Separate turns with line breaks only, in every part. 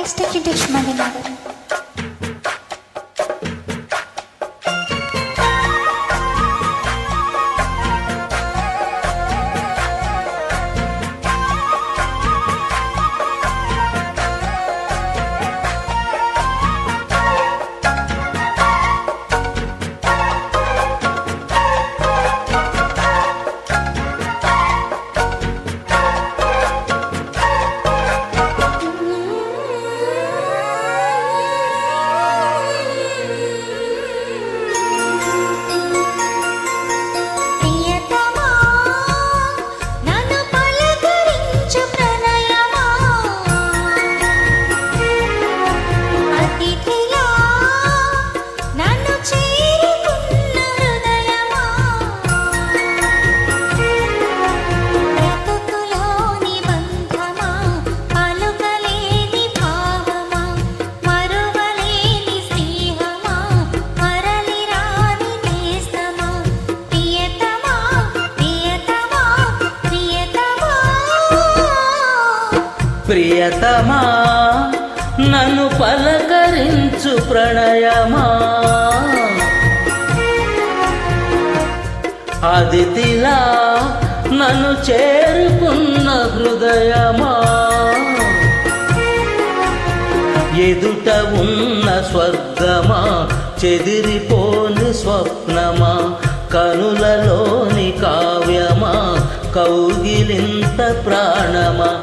I stick your dish, Mandinagar. ప్రియతమా
నన్ను పలకరించు ప్రణయమా. అదితిలా నన్ను చేరుకున్న హృదయమా. ఎదుట ఉన్న స్వర్గమా చెదిరిపోని స్వప్నమా కనులలోని కావ్యమా కౌగిలింత ప్రాణమా.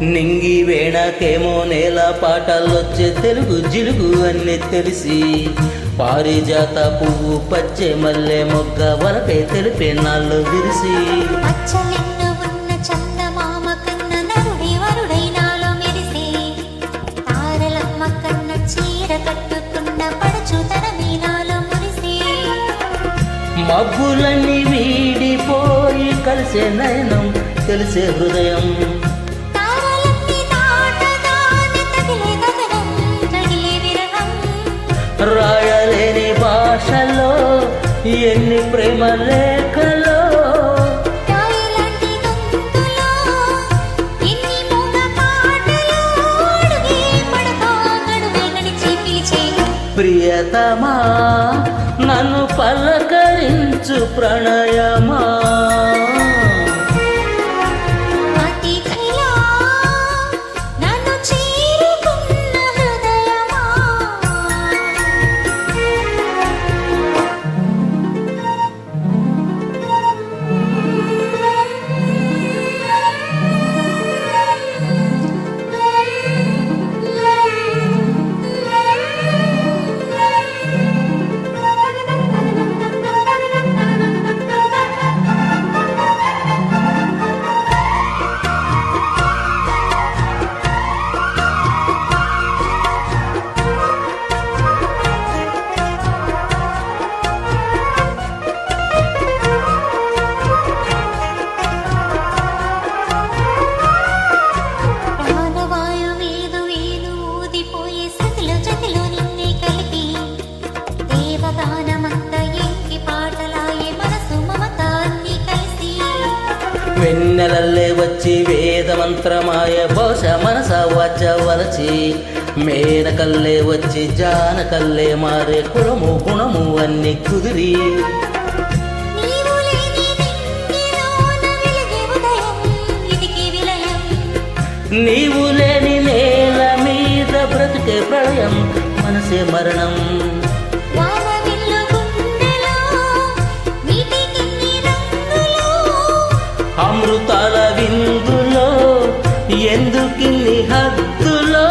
నింగి వేణకేమో నేల పాటలొచ్చే తెలుగు జిలుగు అన్ని తెలిసి. పారిజాత పువ్వు పచ్చే మల్లె మొగ్గ వరకై తెలిపే నాళ్ళు విరిసి. మబ్బులన్నీ వీడిపోయి కలిసే నయనం తెలిసే హృదయం. ఎన్ని ప్రేమ లేఖలో ప్రియతమా నన్ను పలకరించు ప్రణయమా? వెన్నెలల్లే వచ్చి వేద మంత్రమాయ బహుశ మనస వచ్చవలచి మేనకల్లే వచ్చి జానకల్లే మారే కులము గుణము అన్ని కుదిరి.
నీవు లేని
నేల మీద బ్రతికే ప్రళయం మనసే మరణం. అమృతాల విందులో ఎందుకిన్ని హద్దులో?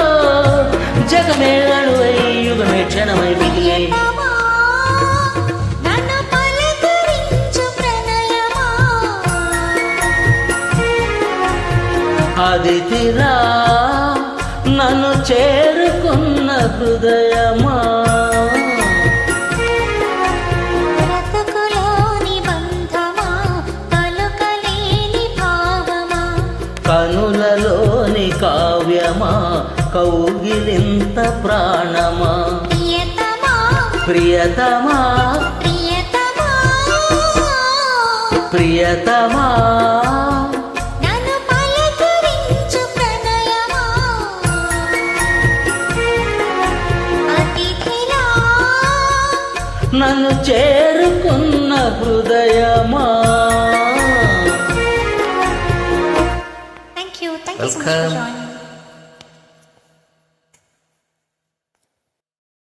జగమేళలు యుగమే క్షణమై మిగిలే.
అది
తిరా
ప్రియతమా
ప్రియతమా
నన్ను పలకరించు ప్రణయమా? అతిథిలా?
నన్ను చేరుకున్న హృదయమా?
Thank you thank you